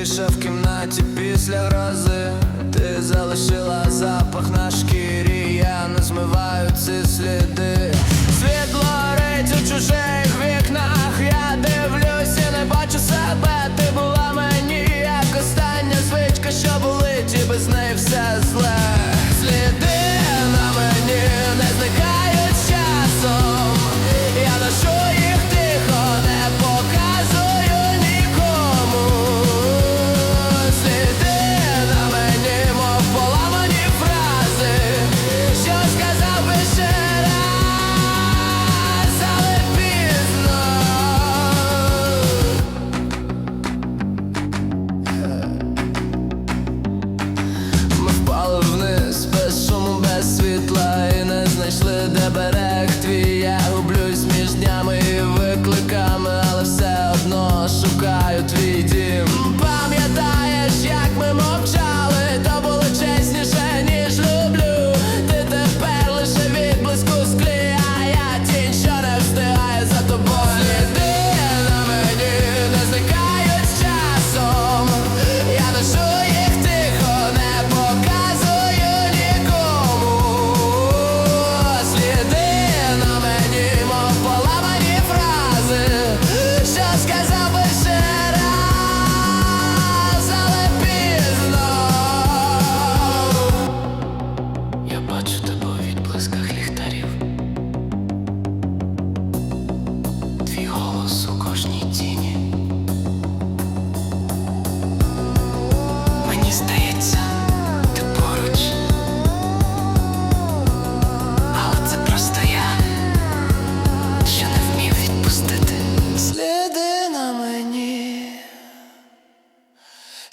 тиша в кімнаті після грози Ти залишила запах на шкірі, я не змиваю ці сліди. Світло горить у чужих вікнах, я дивлюся, не бачу себе. Ти була мені, як остання звичка, що були, і без неї все зле.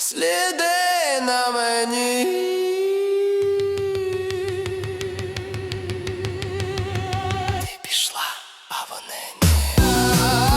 сліди на мені. Ти пішла, а вони ні.